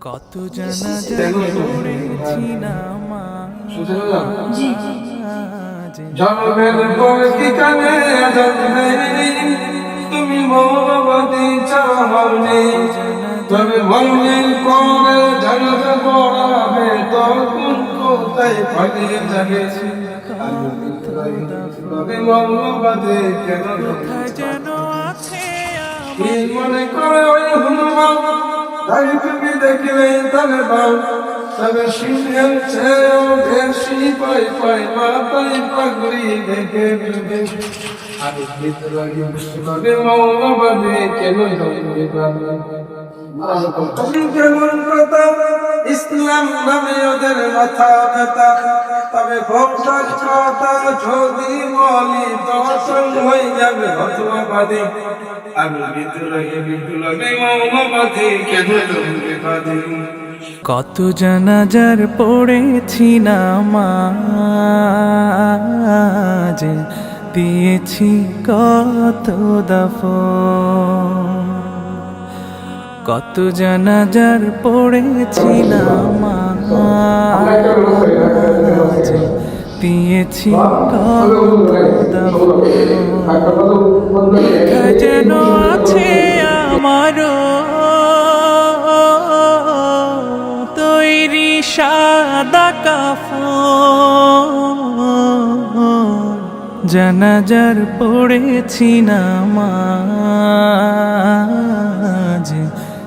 কত জানা পড়েছি না জন্মের পর কি কানে তুমি মৌলবাদী চাহনি তবে মন্দির পরে জানাজ পড়াবে তখন কোথায় পালিয়ে যাবে? তবে কেন যেন আছে মনে করে ওই হনুমান? তাই তুমি দেখলে তবে বাল। তবে সিংহের চেয়েও বেশি পাই পাই মাথায় পাগড়ি দেখে ভেবে আর বিদ্রোহী মৌলবাদী কেন জন্মে ইসলাম নামে ওদের মাথা ব্যথা। তবে ভক্তার যদি বলি দর্শন হয়ে যাবে হতবাদী আমি বিদ্রোহী বিদ্রোহী কেন কত জানাজার পড়েছি নামাজ দিয়েছি কত দফ কত জানাজার পড়েছি নামাজ দিয়েছি যেন আছে আমারও। তৈরি সাদা কাফন। জানাজার পড়েছি নামাজ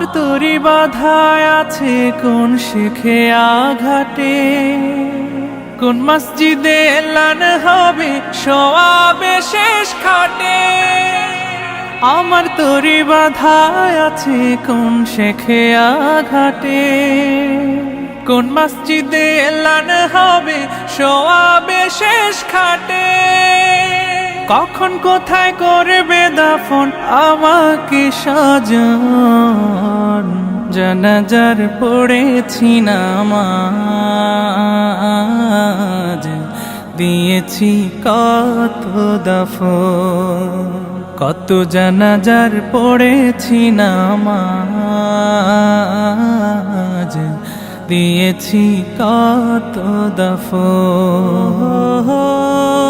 আমার তরি বাধায় আছে কোন শেখে আঘাটে কোন মসজিদে এলান হবে সোয়াবে শেষ খাটে? আমার তরি বাধায় আছে কোন শেখে আঘাটে কোন মসজিদে এলান হবে সোয়াবে শেষ খাটে? কখন কোথায় করবে দাফন? আমাকে সাজন। জানাজার পড়েছি নামাজ। দিয়েছি কত দফন। কত জানাজার পড়েছি নামাজ। দিয়েছি কত দফন।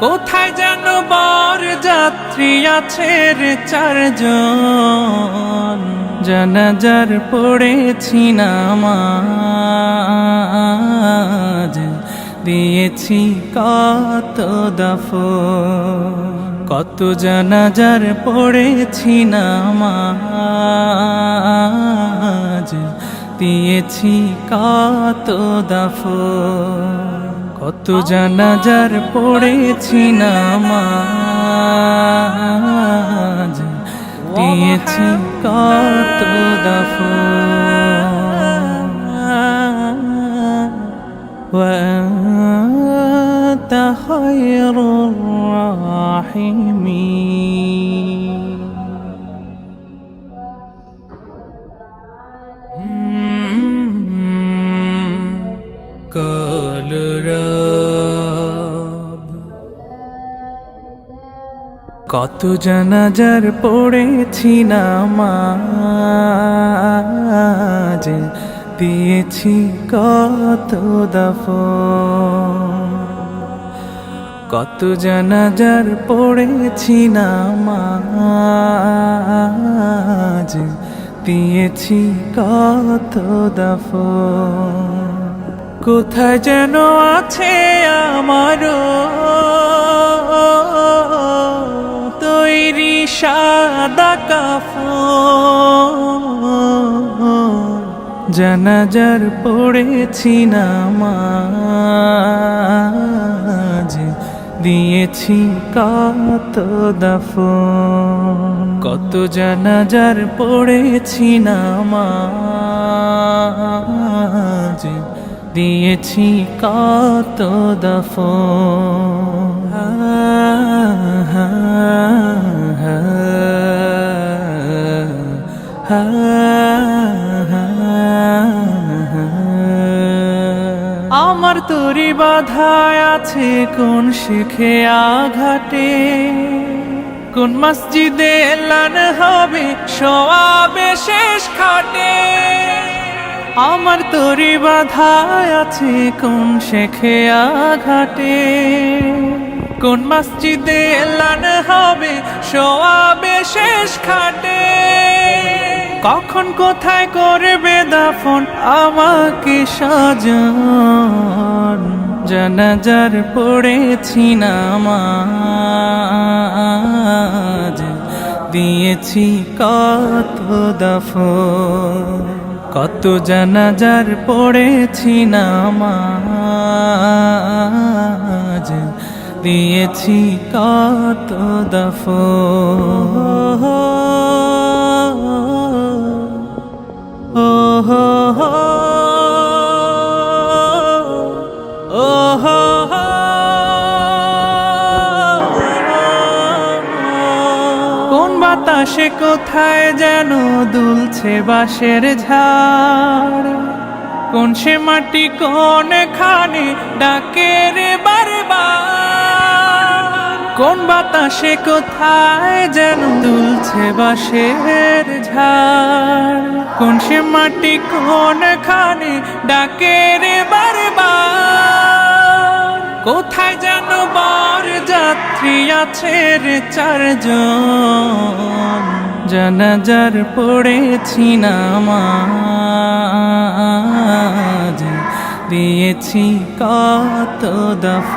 কোথায় যেন বর যাত্রী আছে রে চারজন? জানাজার পড়েছি নামাজ। দিয়েছি কত দফ কত জানাজার পড়েছি নামাজ। দিয়েছি কত দফ কত জানাজার পড়েছি নামাজ দিয়েছি কত দফ وأنت خير الراحمين কত জানাজার পড়েছি নামাজ দিয়েছি কত দফ কত জানাজার পড়েছি নামাজ দিয়েছি কত দফ কোথায় যেন আছে আমারও তৈরি সাদা কাফন। জানাজার পড়েছি নামাজ দিয়েছি কত দফন। কত জানাজার পড়েছি নামাজ দিয়েছি কত দফন। হা, হা, হা, হা, হা। আমার তরি বাধায় আছে কোন শিখে আঘাটে কোন মসজিদে এলান হবে সোয়াবে শেষ খাটে? আমার তরি বাধায় আছে কোন শেখে আঘাটে কোন মসজিদে এলান হবে? সোয়াবে শেষ খাটে। কখন কোথায় করবে দাফন? আমাকে সাজান। জানাজার পড়েছি নামাজ। দিয়েছি কত দাফন। কত জানাজার পড়েছি নামাজ। দিয়েছি কত দফ। কোন বাতাসে কোথায় যেন দুলছে বাঁশের ঝাড়? কোন সে মাটি কোন খানে ডাকে রে বারবার? কোন বাতাসে কোথায় যেন দুলছে বাঁশের ঝাড় কোন সে মাটি কোন খানে ডাকে রে বারবার? কোথায় যেন বার যাত্রী আছে রে চারজন? জানাজার পড়েছি নামাজ। দিয়েছি কত দফ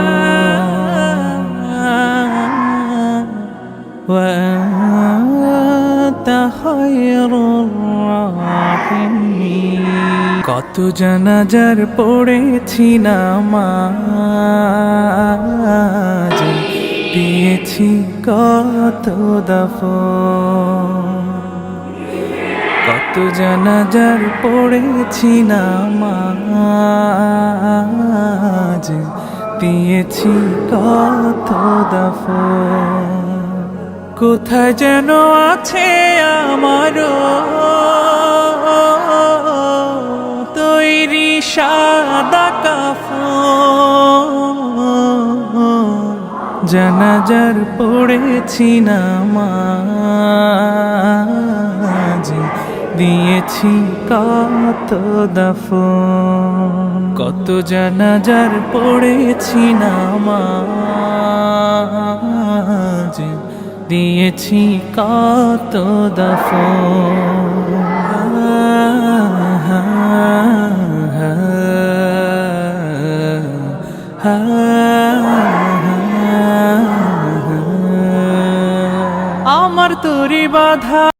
কত জানাজার পড়েছি নামাজ। দিয়েছি কত দফ কত জানাজার পড়েছি নামাজ। দিয়েছি কত দফ কোথায় যেন আছে আমারও। সাদা কাফন জানাজার পড়েছি নামাজ দিয়েছি কত দফন কত জানাজার পড়েছি নামাজ দিয়েছি কত দফন বাধা